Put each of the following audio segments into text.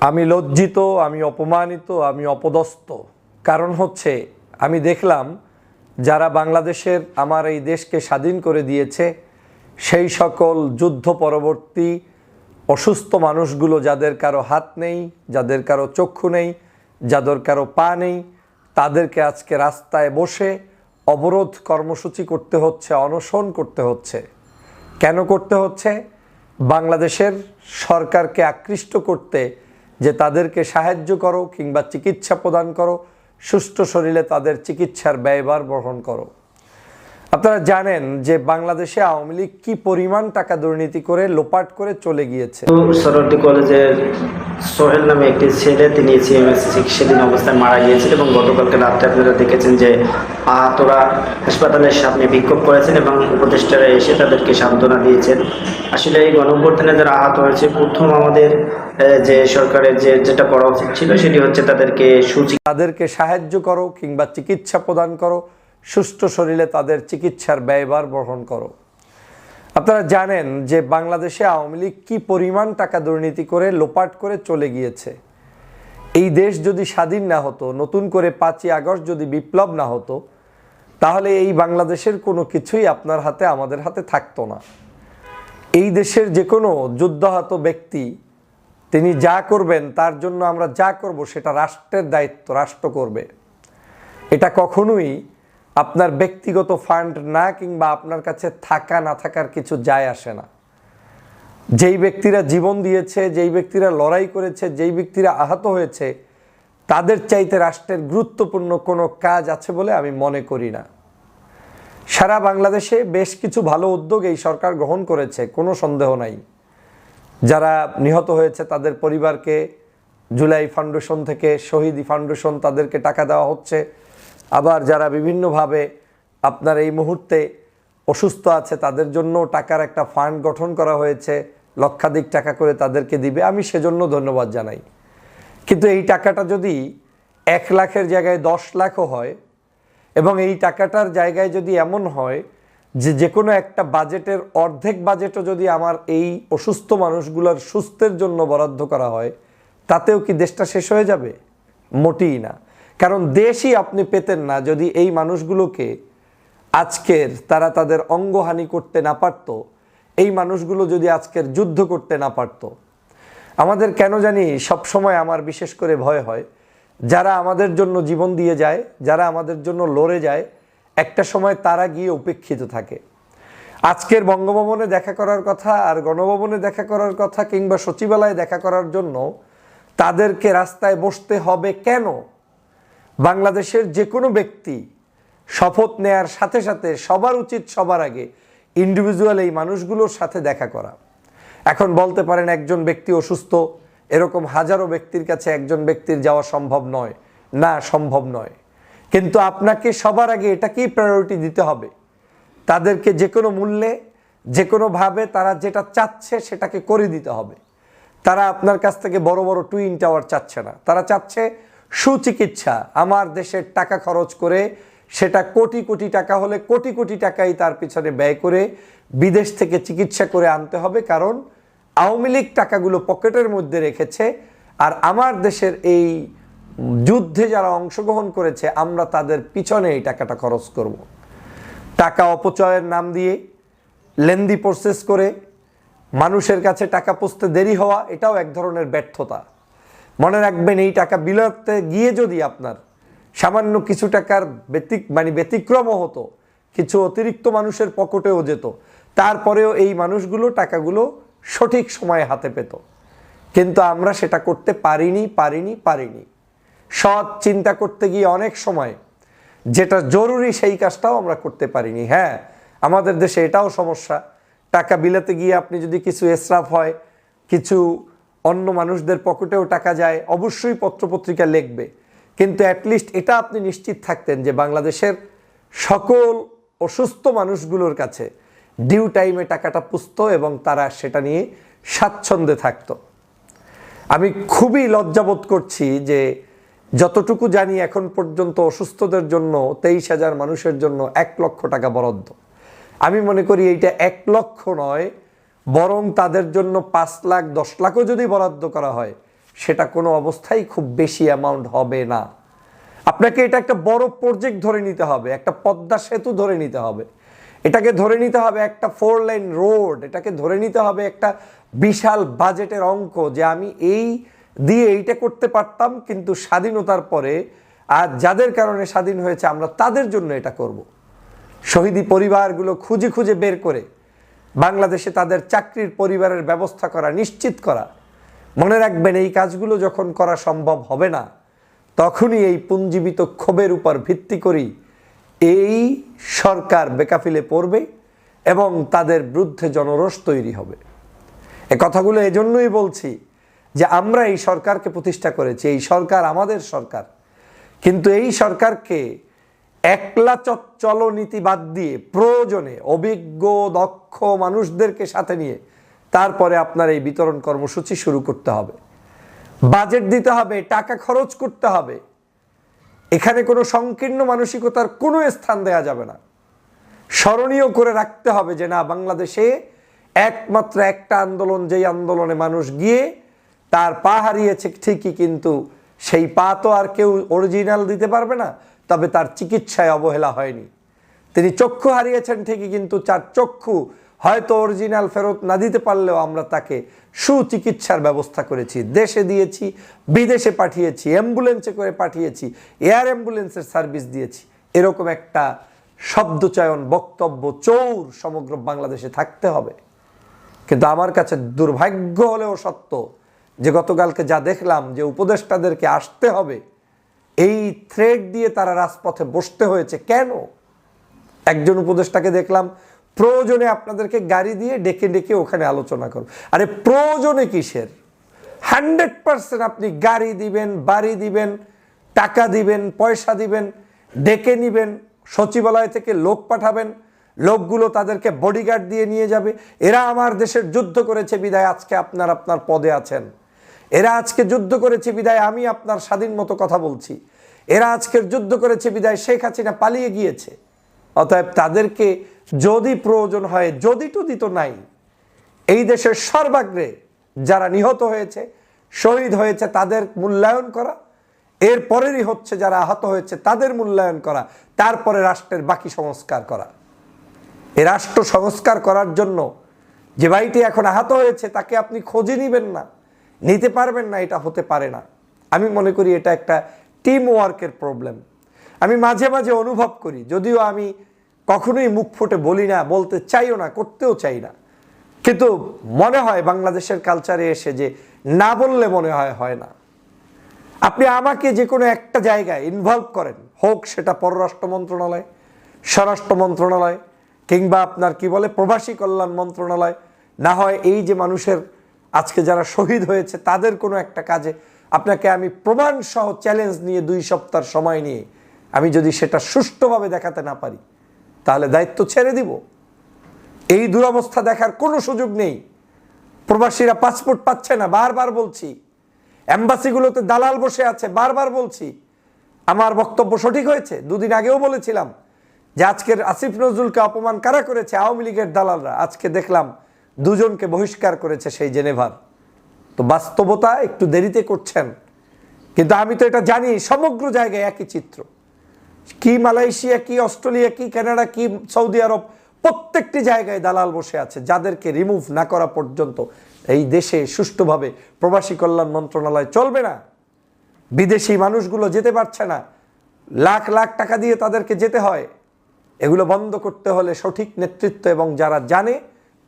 আমি লজ্জিত, আমি অপমানিত, আমি অপদস্থ। কারণ হচ্ছে, আমি দেখলাম যারা বাংলাদেশের আমার এই দেশকে স্বাধীন করে দিয়েছে, সেই সকল যুদ্ধ পরবর্তী অসুস্থ মানুষগুলো যাদের কারও হাত নেই, যাদের কারও চক্ষু নেই, যাদের কারও পা নেই, তাদেরকে আজকে রাস্তায় বসে অবরোধ কর্মসূচি করতে হচ্ছে, অনশন করতে হচ্ছে। কেন করতে হচ্ছে? বাংলাদেশের সরকারকে আকৃষ্ট করতে যে তাদেরকে সাহায্য করো কিংবা চিকিৎসা প্রদান করো, সুস্থ শরীরে তাদের চিকিৎসার ব্যয়ভার বহন করো। আপনারা জানেন যে বাংলাদেশে আওয়ামী লীগ কি পরিমাণ টাকা দুর্নীতি করে লোপাট করে চলে গিয়েছে। সোহেল নামে একটি ছেলে, তিনি সিএমএসসি চিকিৎসাধীন অবস্থায় মারা গিয়েছেন এবং গতকালকে রাত্রে আপনারা দেখেছেন যে আহতরা হাসপাতালের সামনে বিক্ষোভ করেছেন এবং উপদেষ্টারা এসে তাদেরকে সান্ত্বনা দিয়েছেন। আসলে এই গণঅভ্যুত্থানে যারা আহত হয়েছে, প্রথম আমাদের যে সরকারের যে যেটা করা উচিত ছিল সেটি হচ্ছে তাদেরকে সুচি তাদেরকে সাহায্য করো কিংবা চিকিৎসা প্রদান করো সুস্থ শরীরে তাদের চিকিৎসার ব্যয়ভার বহন করো। আপনারা জানেন যে বাংলাদেশে আওয়ামী লীগ কি পরিমাণ টাকা দুর্নীতি করে লোপাট করে চলে গিয়েছে। এই দেশ যদি স্বাধীন না হতো নতুন করে পাঁচই আগস্ট যদি বিপ্লব না হতো তাহলে এই বাংলাদেশের কোনো কিছুই আপনার হাতে আমাদের হাতে থাকতো না। এই দেশের যে কোনো যুদ্ধাহত ব্যক্তি তিনি যা করবেন, তার জন্য আমরা যা করব, সেটা রাষ্ট্রের দায়িত্ব, রাষ্ট্র করবে। এটা কখনোই আপনার ব্যক্তিগত ফান্ড না কিংবা আপনার কাছে থাকা না থাকার কিছু যায় আসে না। যেই ব্যক্তিরা জীবন দিয়েছে, যেই ব্যক্তিরা লড়াই করেছে, যেই ব্যক্তিরা আহত হয়েছে, তাদের চাইতে রাষ্ট্রের গুরুত্বপূর্ণ কোনো কাজ আছে বলে আমি মনে করি না। সারা বাংলাদেশে বেশ কিছু ভালো উদ্যোগ এই সরকার গ্রহণ করেছে, কোনো সন্দেহ নাই। যারা নিহত হয়েছে, তাদের পরিবারকে জুলাই ফাউন্ডেশন থেকে, শহীদ ফাউন্ডেশন তাদেরকে টাকা দেওয়া হচ্ছে। আবার যারা বিভিন্নভাবে আপনার এই মুহূর্তে অসুস্থ আছে, তাদের জন্য টাকার একটা ফান্ড গঠন করা হয়েছে, লক্ষাধিক টাকা করে তাদেরকে দিবে। আমি সেজন্য ধন্যবাদ জানাই। কিন্তু এই টাকাটা যদি এক লাখের জায়গায় দশ লাখও হয় এবং এই টাকাটার জায়গায় যদি এমন হয় যে যে কোনো একটা বাজেটের অর্ধেক বাজেটও যদি আমার এই অসুস্থ মানুষগুলোর সুস্থের জন্য বরাদ্দ করা হয়, তাতেও কি দেশটা শেষ হয়ে যাবে? মোটেই না। কারণ দেশই আপনি পেতেন না যদি এই মানুষগুলোকে আজকের তারা তাদের অঙ্গহানি করতে না পারতো, এই মানুষগুলো যদি আজকের যুদ্ধ করতে না পারতো। আমাদের কেন জানি সব সময় আমার বিশেষ করে ভয় হয়, যারা আমাদের জন্য জীবন দিয়ে যায়, যারা আমাদের জন্য লড়ে যায় একটা সময় তারা গিয়ে উপেক্ষিত থাকে। আজকের বঙ্গভবনে দেখা করার কথা আর গণভবনে দেখা করার কথা কিংবা সচিবালয়ে দেখা করার জন্য তাদেরকে রাস্তায় বসতে হবে কেন? বাংলাদেশের যে কোনো ব্যক্তি শপথ নেয়ার সাথে সাথে সবার উচিত সবার আগে ইন্ডিভিজুয়াল এই মানুষগুলোর সাথে দেখা করা। এখন বলতে পারেন একজন ব্যক্তি অসুস্থ, এরকম হাজারো ব্যক্তির কাছে একজন ব্যক্তির যাওয়া সম্ভব নয়। না, সম্ভব নয়। কিন্তু আপনাকে সবার আগে এটাকেই প্রায়োরিটি দিতে হবে। তাদেরকে যে কোনো মূল্যে যে কোনোভাবে তারা যেটা চাচ্ছে সেটাকে করে দিতে হবে। তারা আপনার কাছ থেকে বড় বড় টুইন টাওয়ার চাচ্ছে না। তারা চাচ্ছে সুচিকিৎসা। আমার দেশের টাকা খরচ করে সেটা কোটি কোটি টাকা হলে কোটি কোটি টাকাই তার পিছনে ব্যয় করে বিদেশ থেকে চিকিৎসা করে আনতে হবে। কারণ আওয়ামী লীগ টাকাগুলো পকেটের মধ্যে রেখেছে। আর আমার দেশের এই যুদ্ধে যারা অংশগ্রহণ করেছে, আমরা তাদের পিছনে এই টাকাটা খরচ করব। টাকা অপচয়ের নাম দিয়ে, লেন্দি প্রসেস করে, মানুষের কাছে টাকা পৌঁছতে দেরি হওয়া, এটাও এক ধরনের ব্যর্থতা। মনে রাখবেন, এই টাকা বিলাতে গিয়ে যদি আপনার সামান্য কিছু টাকার ব্যতিক মানে ব্যতিক্রমও হতো, কিছু অতিরিক্ত মানুষের পকেটেও যেত, তারপরেও এই মানুষগুলো টাকাগুলো সঠিক সময়ে হাতে পেত। কিন্তু আমরা সেটা করতে পারিনি পারিনি পারিনি। সৎ চিন্তা করতে গিয়ে অনেক সময় যেটা জরুরি সেই কাজটাও আমরা করতে পারিনি। হ্যাঁ আমাদের দেশে এটাও সমস্যা। টাকা বিলাতে গিয়ে আপনি যদি কিছু এসরাফ হয়, কিছু অন্য মানুষদের পকেটেও টাকা যায়, অবশ্যই পত্রপত্রিকা লিখবে। কিন্তু অ্যাটলিস্ট এটা আপনি নিশ্চিত থাকতেন যে বাংলাদেশের সকল অসুস্থ মানুষগুলোর কাছে ডিউ টাইমে টাকাটা পুষত এবং তারা সেটা নিয়ে স্বাচ্ছন্দ্যে থাকত। আমি খুবই লজ্জাবোধ করছি যে যতটুকু জানি এখন পর্যন্ত অসুস্থদের জন্য তেইশ হাজার মানুষের জন্য এক লক্ষ টাকা বরাদ্দ। আমি মনে করি এইটা এক লক্ষ নয়, বরং তাদের জন্য পাঁচ লাখ, দশ লাখও যদি বরাদ্দ করা হয়, সেটা কোনো অবস্থায় খুব বেশি অ্যামাউন্ট হবে না। আপনাকে এটা একটা বড় প্রজেক্ট ধরে নিতে হবে, একটা পদ্মা সেতু ধরে নিতে হবে। এটাকে ধরে নিতে হবে একটা ফোর লাইন রোড এটাকে ধরে নিতে হবে একটা বিশাল বাজেটের অঙ্ক যে আমি এই দিয়ে এইটা করতে পারতাম, কিন্তু স্বাধীনতার পরে, আর যাদের কারণে স্বাধীন হয়েছে, আমরা তাদের জন্য এটা করব। শহীদি পরিবারগুলো খুঁজে খুঁজে বের করে, বাংলাদেশে তাদের চাকরির পরিবারের ব্যবস্থা করা, নিশ্চিত করা মনে রাখবেন, এই কাজগুলো যখন করা সম্ভব হবে না, তখনই এই পুঞ্জীবিত ক্ষোভের উপর ভিত্তি করেই এই সরকার বেকাফিলে পড়বে এবং তাদের বিরুদ্ধে জনরোষ তৈরি হবে এ কথাগুলো এজন্যই বলছি যে আমরা এই সরকারকে প্রতিষ্ঠা করেছি, এই সরকার আমাদের সরকার। কিন্তু এই সরকারকে একলা চল নীতি বাদ দিয়ে প্রয়োজনে অভিজ্ঞ, দক্ষ মানুষদেরকে সাথে নিয়ে তারপরে আপনার এই বিতরণ কর্মসূচি শুরু করতে হবে। বাজেট দিতে হবে, টাকা খরচ করতে হবে। এখানে কোনো সংকীর্ণ মানসিকতার কোনো স্থান দেয়া যাবে না। স্মরণীয় করে রাখতে হবে যে না, বাংলাদেশে একমাত্র একটা আন্দোলন, যেই আন্দোলনে মানুষ গিয়ে তার পা হারিয়েছে ঠিকই, কিন্তু সেই পা তো আর কেউ অরিজিনাল দিতে পারবে না, তবে তার চিকিৎসায় অবহেলা হয়নি। তিনি চক্ষু হারিয়েছেন ঠিকই, কিন্তু তার চক্ষু হয়তো অরিজিনাল ফেরত না দিতে পারলেও আমরা তাকে সুচিকিৎসার ব্যবস্থা করেছি। দেশে দিয়েছি, বিদেশে পাঠিয়েছি অ্যাম্বুলেন্সে করে পাঠিয়েছি এয়ার অ্যাম্বুলেন্সের সার্ভিস দিয়েছি। এরকম একটা শব্দচয়ন, বক্তব্য, চৌর সমগ্র বাংলাদেশে থাকতে হবে। কিন্তু আমার কাছে দুর্ভাগ্য হলেও সত্য যে গতকালকে যা দেখলাম যে উপদেষ্টাদেরকে আসতে হবে, এই থ্রেড দিয়ে তারা রাজপথে বসতে হয়েছে কেন? একজন উপদেষ্টাকে দেখলাম, প্রয়োজনে আপনাদেরকে গাড়ি দিয়ে ডেকে ডেকে ওখানে আলোচনা করো আরে প্রয়োজনে কিসের? হান্ড্রেড পার্সেন্ট আপনি গাড়ি দিবেন, বাড়ি দিবেন, টাকা দিবেন, পয়সা দিবেন, ডেকে নিবেন, সচিবালয় থেকে লোক পাঠাবেন, লোকগুলো তাদেরকে বডিগার্ড দিয়ে নিয়ে যাবে। এরা আমার দেশের যুদ্ধ করেছে, বিদায়, আজকে আপনার আপনার পদে আছেন। এরা আজকে যুদ্ধ করেছে, বিদায় আমি আপনার স্বাধীন মতো কথা বলছি। এরা আজকের যুদ্ধ করেছে, বিদায় শেখ হাসিনা পালিয়ে গিয়েছে। অতএব তাদেরকে যদি প্রয়োজন হয়, যদি টুদি তো নাই, এই দেশের সর্বাগ্রে যারা নিহত হয়েছে, শহীদ হয়েছে, তাদের মূল্যায়ন করা। এর পরেরই হচ্ছে যারা আহত হয়েছে, তাদের মূল্যায়ন করা। তারপরে রাষ্ট্রের বাকি সংস্কার করা। এ রাষ্ট্র সংস্কার করার জন্য যে বাড়িটি এখন আহত হয়েছে, তাকে আপনি খোঁজে নেবেন না। নিতে পারবেন না, এটা হতে পারে না। আমি মনে করি এটা একটা টিম ওয়ার্কের প্রবলেম আমি মাঝে মাঝে অনুভব করি, যদিও আমি কখনোই মুখ ফুটে বলি না, বলতে চাইও না, করতেও চাই না। কিন্তু মনে হয় বাংলাদেশের কালচারে এসে যে না বললে মনে হয় হয় না। আপনি আমাকে যে কোনো একটা জায়গায় ইনভলভ করেন, হোক সেটা পররাষ্ট্র মন্ত্রণালয়, স্বরাষ্ট্র মন্ত্রণালয়, কিংবা আপনার কি বলে, প্রবাসী কল্যাণ মন্ত্রণালয়, না হয় এই যে মানুষের আজকে যারা শহীদ হয়েছে, তাদের কোনো একটা কাজে। আপনাকে আমি প্রমাণ সহ চ্যালেঞ্জ নিয়ে দুই সপ্তাহ সময় নিয়ে আমি যদি সেটা সুষ্ঠুভাবে দেখাতে না পারি, তাহলে দায়িত্ব ছেড়ে দিব। এই দুরবস্থা দেখার কোনো সুযোগ নেই। প্রবাসীরা পাসপোর্ট পাচ্ছে না, বারবার বলছি। অ্যাম্বাসিগুলোতে দালাল বসে আছে, বারবার বলছি। আমার বক্তব্য সঠিক হয়েছে? দুদিন আগেও বলেছিলাম যে আজকের আসিফ নজরুলকে অপমান কারা করেছে? আওয়ামী লীগের দালালরা। আজকে দেখলাম দুজনকে বহিষ্কার করেছে সেই জেনেভার। তো বাস্তবতা একটু দেরিতে করছেন। কিন্তু আমি তো এটা জানি, সমগ্র জায়গায় একই চিত্র। কি মালয়েশিয়া, কি অস্ট্রেলিয়া, কি কানাডা, কি সৌদি আরব, প্রত্যেকটি জায়গায় দালাল বসে আছে, যাদেরকে রিমুভ না করা পর্যন্ত এই দেশে সুষ্ঠুভাবে প্রবাসী কল্যাণ মন্ত্রণালয় চলবে না। বিদেশি মানুষগুলো যেতে পারছে না। লাখ লাখ টাকা দিয়ে তাদেরকে যেতে হয়। এগুলো বন্ধ করতে হলে সঠিক নেতৃত্ব এবং যারা জানে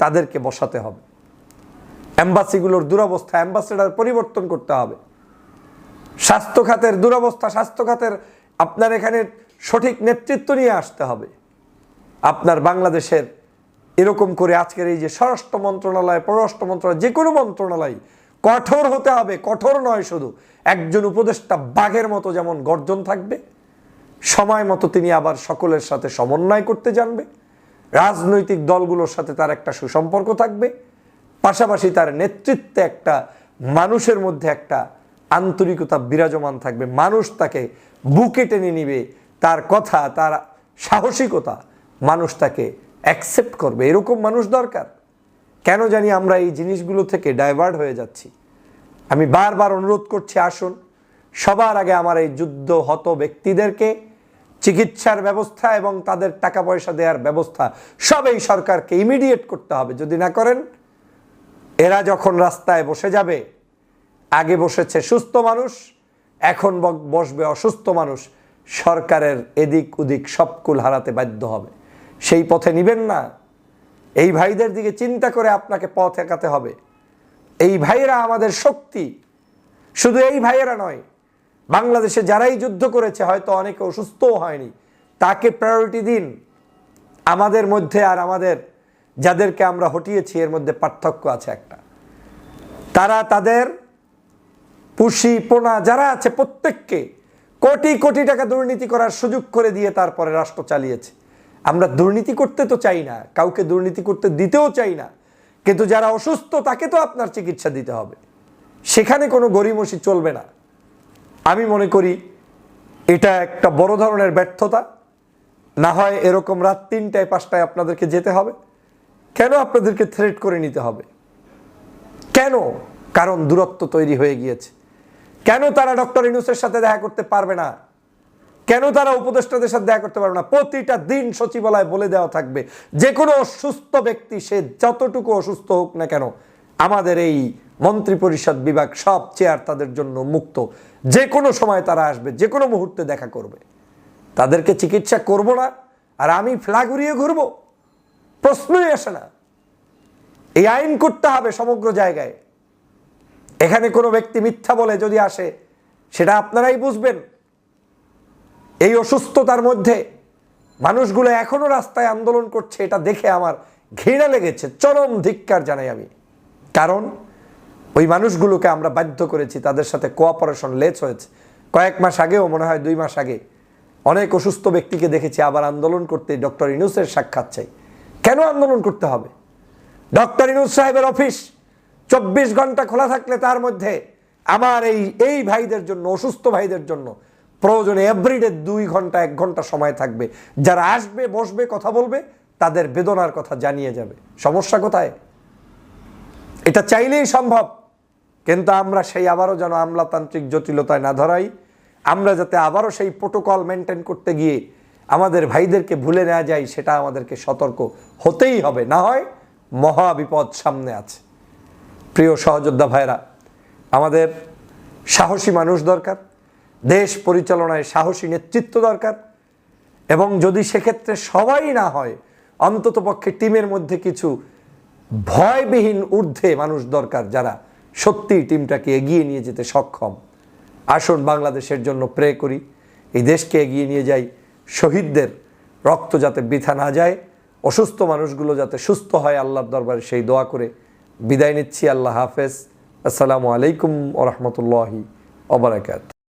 তাদেরকে বসাতে হবে। অ্যাম্বাসিগুলোর দুরবস্থা অ্যাম্বাসেডার পরিবর্তন করতে হবে। স্বাস্থ্য খাতের দুরবস্থা, স্বাস্থ্য খাতের আপনার এখানে সঠিক নেতৃত্ব নিয়ে আসতে হবে। আপনার বাংলাদেশের এরকম করে আজকের এই যে স্বরাষ্ট্র মন্ত্রণালয়, পররাষ্ট্র মন্ত্রণালয়, যে কোনো মন্ত্রণালয়, কঠোর হতে হবে। কঠোর নয় শুধু, একজন উপদেষ্টা বাঘের মতো যেমন গর্জন থাকবে, সময় মতো তিনি আবার সকলের সাথে সমন্বয় করতে জানবে। রাজনৈতিক দলগুলোর সাথে তার একটা সুসম্পর্ক থাকবে, পাশাপাশি তার নেতৃত্বে একটা মানুষের মধ্যে একটা আন্তরিকতা বিরাজমান থাকবে। মানুষ তাকে বুকে টেনে নিবে, তার কথা, তার সাহসিকতা মানুষ তাকে অ্যাকসেপ্ট করবে। এরকম মানুষ দরকার। কেন জানি আমরা এই জিনিসগুলো থেকে ডাইভার্ট হয়ে যাচ্ছি। আমি বারবার অনুরোধ করছি, আসুন। সবার আগে আমার এই যুদ্ধ হত ব্যক্তিদেরকে চিকিৎসার ব্যবস্থা এবং তাদের টাকা পয়সা দেওয়ার ব্যবস্থা সব এই সরকারকে ইমিডিয়েট করতে হবে। যদি না করেন, এরা যখন রাস্তায় বসে যাবে, আগে বসেছে সুস্থ মানুষ, এখন বসবে অসুস্থ মানুষ, সরকারের এদিক ওদিক সবকুল হারাতে বাধ্য হবে। সেই পথে নিবেন না। এই ভাইদের দিকে চিন্তা করে আপনাকে পথ একাতে হবে। এই ভাইয়েরা আমাদের শক্তি। শুধু এই ভাইয়েরা নয় বাংলাদেশে যারাই যুদ্ধ করেছে, হয়তো অনেকে অসুস্থও হয়নি, তাকে প্রায়োরিটি দিন। আমাদের মধ্যে আর আমাদের যাদেরকে আমরা হটিয়েছি, এর মধ্যে পার্থক্য আছে একটা। তারা তাদের পুষি পোনা যারা আছে প্রত্যেককে কোটি কোটি টাকা দুর্নীতি করার সুযোগ করে দিয়ে তারপরে রাষ্ট্র চালিয়েছে। আমরা দুর্নীতি করতে তো চাই না, কাউকে দুর্নীতি করতে দিতেও চাই না, কিন্তু যারা অসুস্থ তাকে তো আপনার চিকিৎসা দিতে হবে। সেখানে কোনো গরিমসি চলবে না। আমি মনে করি এটা একটা বড় ধরনের ব্যর্থতা। না হয় এরকম রাত তিনটায়, পাঁচটায় আপনাদেরকে যেতে হবে। কেন আপনাদেরকে থ্রেট করে নিতে হবে? কেন? কারণ দূরত্ব তৈরি হয়ে গিয়েছে। কেন তারা ডক্টর ইনুসের সাথে দেখা করতে পারবে না? কেন তারা উপদেষ্টাদের সাথে দেখা করতে পারবে না? প্রতিটা দিন সচিবালয় বলে দেওয়া থাকবে, যে কোনো অসুস্থ ব্যক্তি সে যতটুকু অসুস্থ হোক না কেন, আমাদের এই মন্ত্রী পরিষদ বিভাগ সব চেয়ার তাদের জন্য মুক্ত। যে কোনো সময় তারা আসবে, যে কোনো মুহূর্তে দেখা করবে। তাদেরকে চিকিৎসা করব না, আর আমি ফ্ল্যাগ উড়িয়ে ঘুরবো। প্রশ্নই আসে না। এই আইন করতে হবে সমগ্র জায়গায়। এখানে কোনো ব্যক্তি মিথ্যা বলে যদি আসে, সেটা আপনারাই বুঝবেন। এই অসুস্থতার মধ্যে মানুষগুলো এখনও রাস্তায় আন্দোলন করছে, এটা দেখে আমার ঘৃণা লেগেছে। চরম ধিক্কার জানাই আমি। কারণ ওই মানুষগুলোকে আমরা বাধ্য করেছি, তাদের সাথে কোঅপারেশন লেচ হয়েছে। কয়েক মাস আগেও, মনে হয় দুই মাস আগে, অনেক অসুস্থ ব্যক্তিকে দেখেছি, আবার আন্দোলন করতে ডক্টর ইনুসের সাক্ষাৎ চাই। কেন আন্দোলন করতে হবে? ডক্টর ইনুস সাহেবের অফিস চব্বিশ ঘণ্টা খোলা থাকলে তার মধ্যে আমার এই এই ভাইদের জন্য, অসুস্থ ভাইদের জন্য প্রয়োজনে এভরিডে দুই ঘণ্টা, এক ঘণ্টা সময় থাকবে। যারা আসবে, বসবে, কথা বলবে, তাদের বেদনার কথা জানিয়ে যাবে। সমস্যা কোথায়? এটা চাইলেই সম্ভব। কিন্তু আমরা সেই আবারও যেন আমলাতান্ত্রিক জটিলতায় না ধরাই, আমরা যাতে আবারও সেই প্রোটোকল মেনটেন করতে গিয়ে আমাদের ভাইদেরকে ভুলে নেওয়া যায় সেটা আমাদেরকে সতর্ক হতেই হবে। না হয় মহা বিপদ সামনে আছে। প্রিয় সহযোদ্ধা ভাইরা আমাদের সাহসী মানুষ দরকার, দেশ পরিচালনায় সাহসী নেতৃত্ব দরকার, এবং যদি সেক্ষেত্রে সবাই না হয় অন্তত পক্ষে টিমের মধ্যে কিছু ভয়বিহীন ঊর্ধ্বে মানুষ দরকার যারা সত্যি টিমটাকে এগিয়ে নিয়ে যেতে সক্ষম। আসুন বাংলাদেশের জন্য প্রে করি। এই দেশকে এগিয়ে নিয়ে যাই। শহীদদের রক্ত যাতে বৃথা না যায়, অসুস্থ মানুষগুলো যাতে সুস্থ হয় আল্লাহর দরবারে সেই দোয়া করে বিদায় নিচ্ছি। আল্লাহ হাফেজ। আসসালামু আলাইকুম ওরহমতুল্লাহি ওবরাকাত